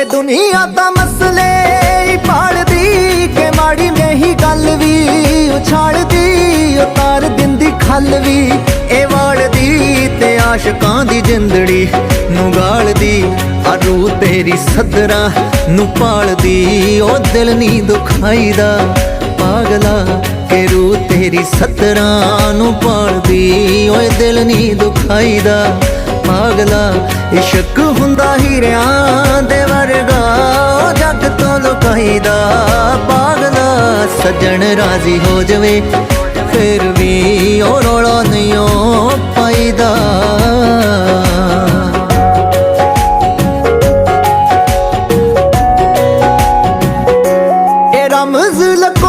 ਇਹ ਦੁਨੀਆ ਤਾਂ ਮਸਲੇ ਹੀ ਪਾੜਦੀ ਕਿ ਮਾੜੀ ਮੇਹੀ ਗੱਲ ਵੀ ਉਛਾਲਦੀ ਉਤਾਰ ਦਿੰਦੀ ਖੱਲ ਵੀ। ਇਹ ਵਾਲਦੀ ਤੇ ਆਸ਼ਕਾਂ ਦੀ ਜਿੰਦੜੀ ਨੂੰ ਗਾਲਦੀ ਆ ਰੂ ਤੇਰੀ ਸਦਰਾ ਨੂੰ ਪਾਲਦੀ। ਉਹ ਦਿਲ ਨਹੀਂ ਦੁਖਾਈਦਾ, ਪਾਗਲਾ ਕਿ ਰੂ ਤੇਰੀ ਸਦਰਾ ਨੂੰ ਪਾਲਦੀ। ਓਏ ਦਿਲ ਨਹੀਂ ਦੁਖਾਈਦਾ, ਪਾਗਲਾ ਇਸ਼ਕ ਹੁੰਦਾ ਹੀਰਿਆਂ ਦਾ ਪਾਗਲਾ ਸੱਜਣ ਰਾਜ਼ੀ ਹੋ ਜਵੇ, ਫਿਰ ਵੀ ਉਹ ਰੋਲਾ ਨਹੀਂ ਉਹ ਪਾਈਦਾ। ਇਹ ਰਮਜ਼ ਲੱਗ